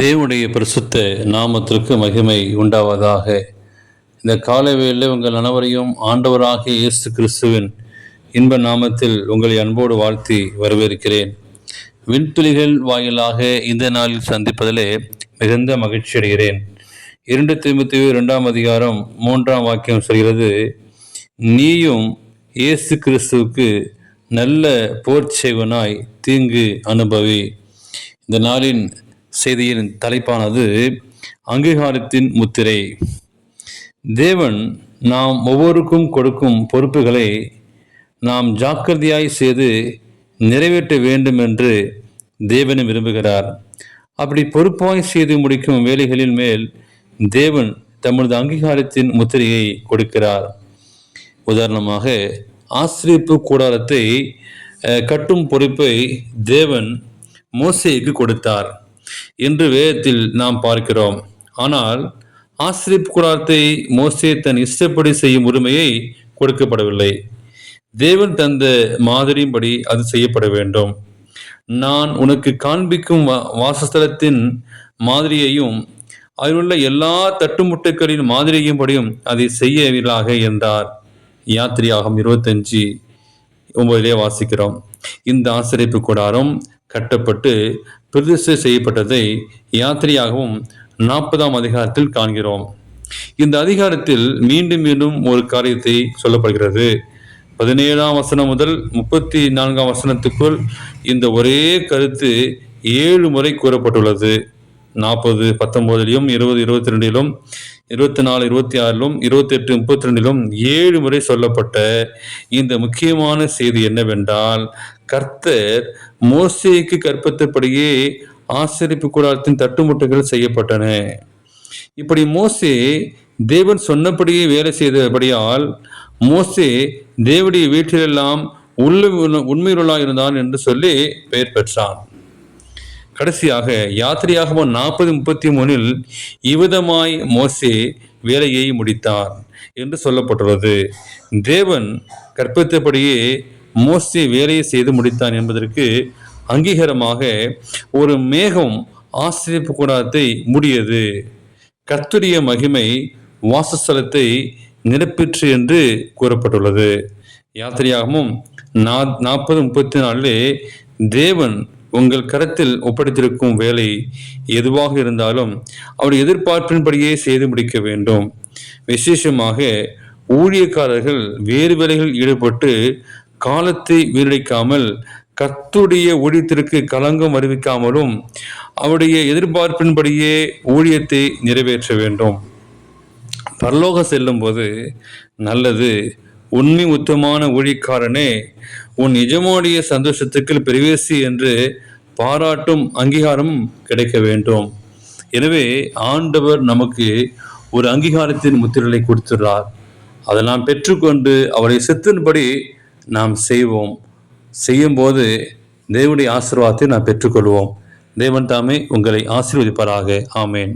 தேவனுடைய பிரசுத்த நாமத்திற்கு மகிமை உண்டாவதாக. இந்த காலவேளையில் உங்கள் அனைவரையும் ஆண்டவராகிய இயேசு கிறிஸ்துவின் இன்ப நாமத்தில் உங்களை அன்போடு வாழ்த்தி வரவேற்கிறேன். விண்துளிகள் வாயிலாக இந்த நாளில் சந்திப்பதிலே மிகுந்த மகிழ்ச்சி அடைகிறேன். இரண்டு திரும்பத்தி இரண்டாம் அதிகாரம் மூன்றாம் வாக்கியம் சொல்கிறது நீயும் இயேசு கிறிஸ்துவுக்கு நல்ல போர் செய்வனாய் தீங்கு அனுபவி. இந்த நாளின் செய்தியின் தலைப்பானது அங்கீகாரத்தின் முத்திரை. தேவன் நாம் ஒவ்வொருக்கும் கொடுக்கும் பொறுப்புகளை நாம் ஜாக்கிரதையாய் செய்து நிறைவேற்ற வேண்டும் என்று தேவனும் விரும்புகிறார். அப்படி பொறுப்பாய் செய்து முடிக்கும் வேலைகளின் மேல் தேவன் தமது அங்கீகாரத்தின் முத்திரையை கொடுக்கிறார். உதாரணமாக ஆசிரியப்பு கூடாரத்தை கட்டும் பொறுப்பை தேவன் மோசைக்கு கொடுத்தார். என்று வேதத்தில் நாம் பார்க்கிறோம். ஆனால் ஆசிரிப்பு கூடாரத்தை மோசே தன் இஷ்டப்படி செய்யும் உரிமையை கொடுக்கப்படவில்லை. தேவன் தந்த மாதிரியின்படி அது செய்யப்பட வேண்டும். நான் உனக்கு காண்பிக்கும் வாசஸ்தலத்தின் மாதிரியையும் அதிலுள்ள எல்லா தட்டுமுட்டுக்களின் மாதிரியையும் படியும் அதை செய்யவில்லாக என்றார். யாத்திரியாகம் இருபத்தஞ்சு ஒன்பதிலே வாசிக்கிறோம். இந்த ஆசிரியப்பு கூடாரம் கட்டப்பட்டு பிரதிஷ்டை செய்யப்பட்டதை யாத்திரையாகவும் நாற்பதாம் அதிகாரத்தில் காண்கிறோம். இந்த அதிகாரத்தில் மீண்டும் மீண்டும் ஒரு காரியத்தை சொல்லப்படுகிறது. பதினேழாம் வசனம் முதல் முப்பத்தி நான்காம் வசனத்துக்குள் இந்த ஒரே கருத்து ஏழு முறை கூறப்பட்டுள்ளது. நாற்பது பத்தொன்பதிலும் இருபது இருபத்தி ரெண்டிலும் இருபத்தி நாலு இருபத்தி ஆறிலும் இருபத்தி எட்டு முப்பத்தி ரெண்டிலும் ஏழு முறை சொல்லப்பட்ட இந்த முக்கியமான செய்தி என்னவென்றால் கர்த்தர் மோசேக்கு கற்பித்தபடியே ஆசிரிப்பு கூடாரத்தின் தட்டுமுட்டுகள் செய்யப்பட்டன. இப்படி மோசே தேவன் சொன்னபடியே வேலை செய்தபடியால் மோசே தேவடைய வீட்டிலெல்லாம் உள்ள உண்மையுள்ளாக இருந்தான் என்று சொல்லி பெயர் பெற்றான். கடைசியாக யாத்திரையாக நாற்பது முப்பத்தி மூணில் இவ்விதமாய் மோசே வேலையை முடித்தார் என்று சொல்லப்பட்டுள்ளது. தேவன் கற்பித்தபடியே மோசே வேலையை செய்து முடித்தான் என்பதற்கு அங்கீகாரமாக ஒரு மேகம் ஆசிரியப்பு கூடாரத்தை மூடியது. கத்துரிய மகிமை வாசஸ்தலத்தை நிரப்பிற்று என்று கூறப்பட்டுள்ளது. யாத்திரையாகவும் நா நாற்பது முப்பத்தி நாலிலே தேவன் உங்கள் கரத்தில் ஒப்படைத்திருக்கும் வேலை எதுவாக இருந்தாலும் அவர் எதிர்பார்ப்பின்படியே செய்து முடிக்க வேண்டும். விசேஷமாக ஊழியக்காரர்கள் வேறு வேலைகளில் ஈடுபட்டு காலத்தை வீணடிக்காமல் கத்துடைய ஊழியத்திற்கு களங்கம் அறிவிக்காமலும் அவருடைய எதிர்பார்ப்பின்படியே ஊழியத்தை நிறைவேற்ற வேண்டும். பரலோக செல்லும் போது நல்லது. உண்மை உத்தமான ஊழியக்காரனே உன் நிஜமாடிய சந்தோஷத்துக்கு பிரவேசி என்று பாராட்டும் அங்கீகாரம் கிடைக்க வேண்டும். எனவே ஆண்டவர் நமக்கு ஒரு அங்கீகாரத்தின் முத்திரலை கொடுத்துள்ளார். அதை நாம் பெற்றுக்கொண்டு அவரை சித்தின்படி நாம் செய்வோம். செய்யும்போது தேவனுடைய ஆசீர்வாதத்தை நாம் பெற்றுக்கொள்வோம். தேவன் தாமே உங்களை ஆசீர்வதிப்பாராக. ஆமேன்.